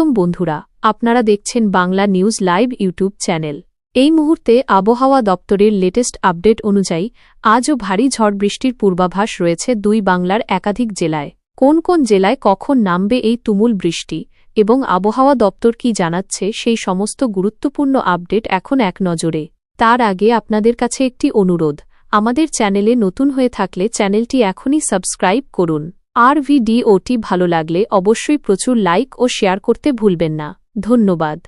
স্বাগতম বন্ধুরা, আপনারা দেখছেন Bangla news live YouTube channel. এই মুহূর্তে আবহাওয়া দপ্তরের লেটেস্ট আপডেট অনুযায়ী, আজও ভারী ঝড় বৃষ্টির পূর্বাভাস রয়েছে দুই বাংলার একাধিক জেলায়। কোন কোন জেলায় কখন নামবে এই তুমুল বৃষ্টি এবং আবহাওয়া দপ্তর কি জানাচ্ছে সেই সমস্ত গুরুত্বপূর্ণ আপডেট এখন এক নজরে। তার আগে আপনাদের কাছে একটি অনুরোধ, আমাদের চ্যানেলে নতুন হয়ে থাকলে চ্যানেলটি এখনই সাবস্ক্রাইব করুন। আর ভিডিওটি ভালো লাগলে অবশ্যই প্রচুর লাইক ও শেয়ার করতে ভুলবেন না। ধন্যবাদ।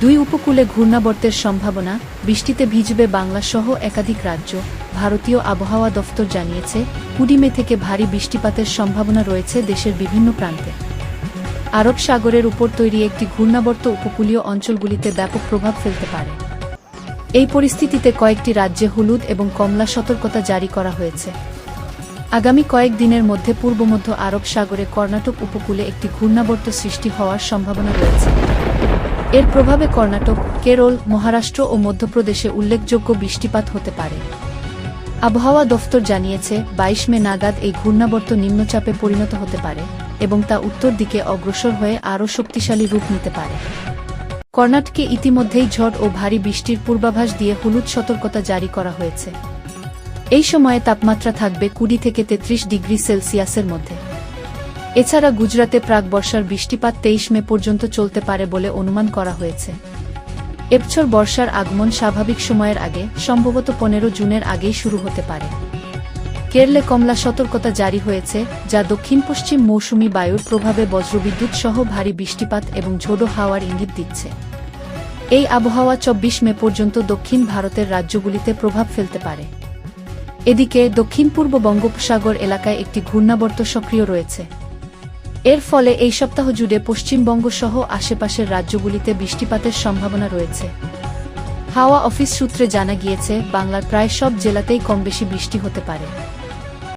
দুই উপকূলে ঘূর্ণাবর্তের সম্ভাবনা, বৃষ্টিতে ভিজবে বাংলাসহ একাধিক রাজ্য, ভারতীয় আবহাওয়া দফতর জানিয়েছে কুড়ি মে থেকে ভারী বৃষ্টিপাতের সম্ভাবনা রয়েছে দেশের বিভিন্ন প্রান্তে। আরব সাগরের উপর তৈরি একটি ঘূর্ণাবর্ত উপকূলীয় অঞ্চলগুলিতে ব্যাপক প্রভাব ফেলতে পারে। এই পরিস্থিতিতে কয়েকটি রাজ্যে হলুদ এবং কমলা সতর্কতা জারি করা হয়েছে। আগামী কয়েক দিনের মধ্যে পূর্ব মধ্য আরব সাগরে কর্ণাটক উপকূলে একটি ঘূর্ণাবর্ত সৃষ্টি হওয়ার সম্ভাবনা রয়েছে। এর প্রভাবে কর্ণাটক, কেরল, মহারাষ্ট্র ও মধ্যপ্রদেশে উল্লেখযোগ্য বৃষ্টিপাত হতে পারে। আবহাওয়া দফতর জানিয়েছে, বাইশ মে নাগাদ এই ঘূর্ণাবর্ত নিম্নচাপে পরিণত হতে পারে এবং তা উত্তর দিকে অগ্রসর হয়ে আরও শক্তিশালী রূপ নিতে পারে। কর্ণাটকে ইতিমধ্যেই ঝড় ও ভারী বৃষ্টির পূর্বাভাস দিয়ে হলুদ সতর্কতা জারি করা হয়েছে। এই সময়ে তাপমাত্রা থাকবে কুড়ি থেকে তেত্রিশ ডিগ্রি সেলসিয়াসের মধ্যে। এছাড়া গুজরাতে প্রাক বর্ষার বৃষ্টিপাত তেইশ মে পর্যন্ত চলতে পারে বলে অনুমান করা হয়েছে। এবছর বর্ষার আগমন স্বাভাবিক সময়ের আগে, সম্ভবত পনেরো জুনের আগেই শুরু হতে পারে। কেরলে কমলা সতর্কতা জারি হয়েছে, যা দক্ষিণ পশ্চিম মৌসুমি বায়ুর প্রভাবে বজ্রবিদ্যুৎ সহ ভারী বৃষ্টিপাত এবং ঝোড়ো হাওয়ার ইঙ্গিত দিচ্ছে। এই আবহাওয়া চব্বিশ মে পর্যন্ত দক্ষিণ ভারতের রাজ্যগুলিতে প্রভাব ফেলতে পারে। এদিকে দক্ষিণ পূর্ব বঙ্গোপসাগর এলাকায় একটি ঘূর্ণাবর্ত সক্রিয় রয়েছে। এর ফলে এই সপ্তাহ জুড়ে পশ্চিমবঙ্গ সহ আশেপাশের রাজ্যগুলিতে বৃষ্টিপাতের সম্ভাবনা রয়েছে। হাওয়া অফিস সূত্রে জানা গিয়েছে, বাংলার প্রায় সব জেলাতেই কমবেশি বৃষ্টি হতে পারে।